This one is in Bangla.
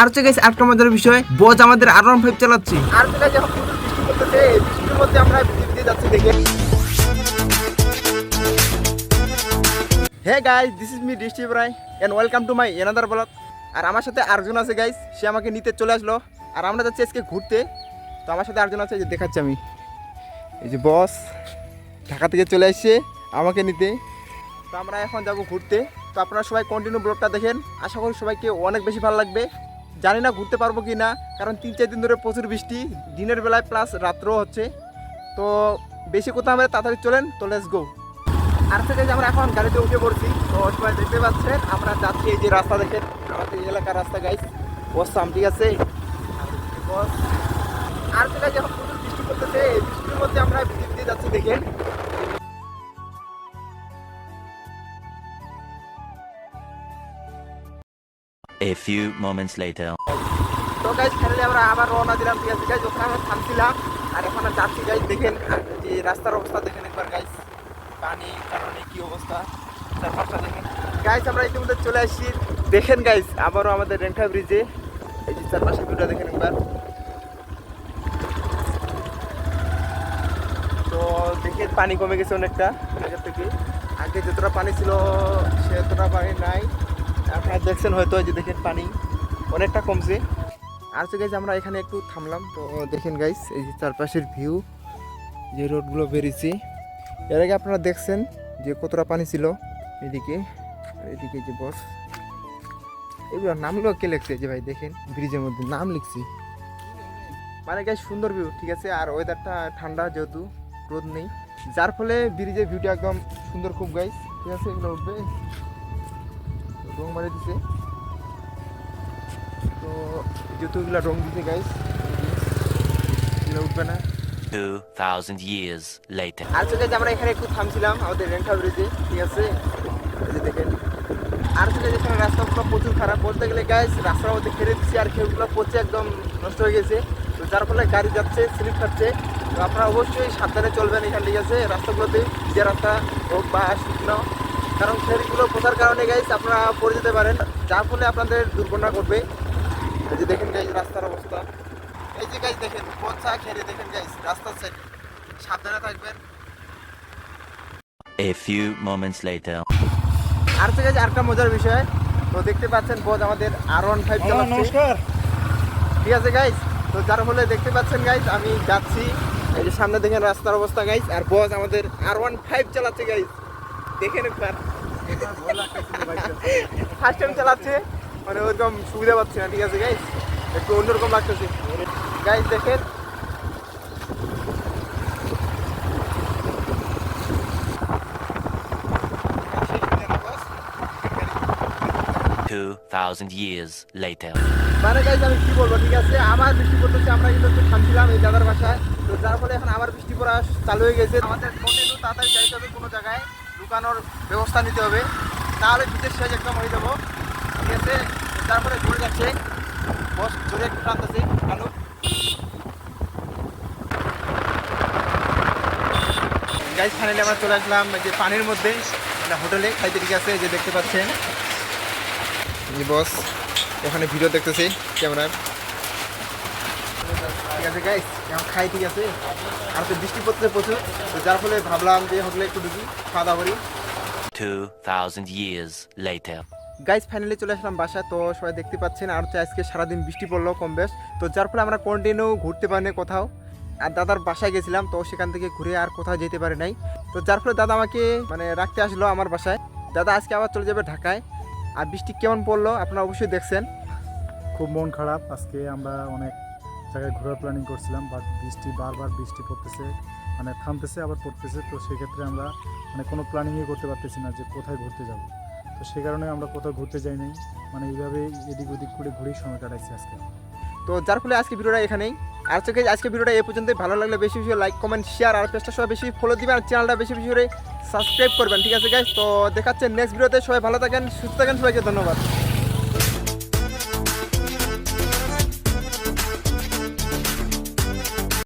আর হচ্ছে গাইস একটা মজার বিষয়, বজ আমাদের আর ওয়ান ফাইভ চালাচ্ছি। আর hey guys this is me Drishti Roy and welcome to my another blog আর আমার সাথে আরেকজন আছে গাইস সে আমাকে নিতে চলে আসলো। আর আমরা যাচ্ছি আজকে ঘুরতে। তো আমার সাথে আরেকজন আছে যে দেখাচ্ছি আমি। এই যে বস ঢাকা থেকে চলে আসছে আমাকে নিতে। তো আমরা এখন যাব ঘুরতে। তো আপনারা সবাই কন্টিনিউ ব্লগটা দেখেন। আশা করি সবাইকে অনেক বেশি ভালো লাগবে। জানি না ঘুরতে পারব কি না, কারণ তিন, চার দিন ধরে প্রচুর বৃষ্টি, দিনের বেলায় প্লাস রাত্রেও হচ্ছে। তো বেশি কোথাও আমরা তাড়াতাড়ি চলেন, তো লেটস গো আর থেকে আমরা এখন গাড়িতে উঠে পড়ছি, তো সবাই দেখতে পাচ্ছেন, আমরা যাচ্ছি এই যে রাস্তা দেখেন, আমাদের এই এলাকার রাস্তা গাইস বস ঠিক আছে। আর থেকে যখন প্রচুর বৃষ্টি পড়তেছে, এই বৃষ্টির মধ্যে আমরা ভিজে ভিজে যাচ্ছি, দেখেন। A few moments later. তো গাইজ ফাইনালি আমরা আবার রওনা দিলাম ঠিক আছে গাইজ ওখানে আমরা থামছিলাম আর এখন যাচ্ছি। গাইজ দেখেন যে রাস্তার অবস্থা দেখেন একবার গাইজ পানি, কারণে কি অবস্থা? চারপাশটা দেখেন। গাইজ আমরা ইতিমধ্যে চলে আসছি। দেখেন গাইজ আবারও আমাদের রেন্টা ব্রিজে। এই যে চারপাশে ভিউটা দেখেন একবার। তো দেখেন, পানি কমে গেছে অনেকটা। থেকে। আগে যতটা পানি ছিল, সে এতটা পানি নাই। আপনারা দেখছেন হয়তো যে দেখেন পানি অনেকটা কমছে। আর হচ্ছে গাইজ আমরা এখানে একটু থামলাম। তো দেখেন গাইজ এই যে চারপাশের ভিউ যে রোডগুলো বেরিয়েছে। এর আগে আপনারা দেখছেন যে কতটা পানি ছিল এদিকে এদিকে যে বস এগুলো নামগুলো কে লিখছে? যে ভাই দেখেন ব্রিজের মধ্যে নাম লিখছি। মানে গাইজ সুন্দর ভিউ ঠিক আছে? আর ওয়েদারটা ঠান্ডা যেহেতু, রোদ নেই। যার ফলে ব্রিজের ভিউটা একদম সুন্দর খুব গাইজ ঠিক আছে? এগুলো উঠবে। রং মারি দিছে। তো যেহেতু এগুলো রং দিছে গাইজ এগুলো উঠবে না। 2,000 years later. আর চলে যে আমরা এখানে একটু থামছিলাম আমাদের রেন্টা ব্রিজে ঠিক আছে? এই যে দেখেন। আর চলে যেখানে রাস্তাগুলো প্রচুর খারাপ। বলতে গেলে গাইজ রাস্তার মধ্যে খেলে দিচ্ছি আর খেলগুলো পচে একদম নষ্ট হয়ে গেছে। তো যার ফলে গাড়ি যাচ্ছে স্লিপ খাচ্ছে। তো আপনারা অবশ্যই সাবধানে চলবেন এখান ঠিক আছে রাস্তাগুলোতে। যে রাস্তা হোক বা শুকনো কারণ খেলগুলো পচার কারণে গাইজ আপনারা পড়ে যেতে পারেন। যার ফলে আপনাদের দুর্ঘটনা ঘটবে। এই যে দেখেন গাইজ রাস্তার অবস্থা। এই যে গাইজ দেখেন পচা খেলে দেখেন গাইজ রাস্তার সাইড সাবধানে থাকবেন। A few moments later. আর থেকে আরেকটা মজার বিষয়। তো দেখতে পাচ্ছেন বোধ আমাদের আর ওয়ান ফাইভ নমস্কার। ঠিক আছে গাইস তো যার ফলে দেখতে পাচ্ছেন গাইস আমি যাচ্ছি। এই যে সামনে দেখেন রাস্তার অবস্থা গাইস আর বস আমাদের আর ওয়ান ফাইভ চালাচ্ছে গাইস দেখেন একবার ফার্স্ট টাইম চালাচ্ছে মানে ওরকম সুবিধা পাচ্ছে না ঠিক আছে গাইস একটু অন্যরকম লাগতেছে। গাইস দেখেন। 2,000 years later. মানে গাইজ আমি কি বলব ঠিক আছে? আমার বৃষ্টি পড়তেছে আমরা কিন্তু একটু থামছিলাম এই দাদার বাসায়। তো যার ফলে এখন আবার বৃষ্টি পড়া চালু হয়ে গেছে। আমাদের কন্টিনিউ তাড়াতাড়ি যাইতে হবে কোনো জায়গায়। লুকানোর ব্যবস্থা নিতে হবে। তাহলে বিদেশ শেষ একদম হয়ে যাব। ঠিক আছে? তারপরে ঘুরে যাচ্ছে। বস, জোরে একটু টানতেছে আলু। গাইজ ফাইনালি আমরা চলে আসলাম যে পানির মধ্যে হোটেলে। খাইতে ঠিক আছে যে দেখতে পাচ্ছেন। বস ওখানে ভিডিও দেখতেছি, ক্যামেরার। ঠিক আছে গাইস এখন খাই ঠিক আছে। আর তো বৃষ্টি পড়তেছে প্রচুর। তো যার ফলে ভাবলাম যে হোটেলে একটু ঢুকি খাওয়া দাওয়া করি 2,000 years later. গাইস ফাইনালি চলে আসলাম বাসায়। তো সবাই দেখতে পাচ্ছেন আর হচ্ছে আজকে সারাদিন বৃষ্টি পড়ল কম বেশ। তো যার ফলে আমরা কন্টিনিউ ঘুরতে পারিনি কোথাও। আর দাদার বাসায় গেছিলাম তো সেখান থেকে ঘুরে আর কোথাও যেতে পারে নাই। তো যার ফলে দাদা আমাকে মানে রাখতে আসলো আমার বাসায়। দাদা আজকে আবার চলে যাবে ঢাকায়। আর বৃষ্টি কেমন পড়ল আপনারা অবশ্যই দেখছেন। খুব মন খারাপ। আজকে আমরা অনেক জায়গায় ঘোরার প্ল্যানিং করছিলাম বাট বৃষ্টি, বারবার বৃষ্টি পড়তেছে মানে থামতেছে, আবার পড়তেছে। তো সেক্ষেত্রে আমরা মানে কোনো প্ল্যানিংই করতে পারতেছি না যে কোথায় ঘুরতে যাব। তো সে কারণে আমরা কোথাও ঘুরতে যাই নাই মানে এইভাবে এদিক ওদিক করে ঘুরেই সময় কাটাইছি আজকে। তো যার ফলে আজকে ভিডিওটা এখানেই। আর চোখে আজকে ভিডিওটা এ পর্যন্তই। ভালো লাগলে বেশি বেশি লাইক কমেন্ট শেয়ার আর পেজটা সবাই বেশি ফলো দিবেন, আর চ্যানেলটা বেশি বেশি করে সাবস্ক্রাইব করবেন, ঠিক আছে গাইজ তো দেখাচ্ছে নেক্সট ভিডিওতে। সবাই ভালো থাকেন, সুস্থ থাকেন, সবাইকে ধন্যবাদ।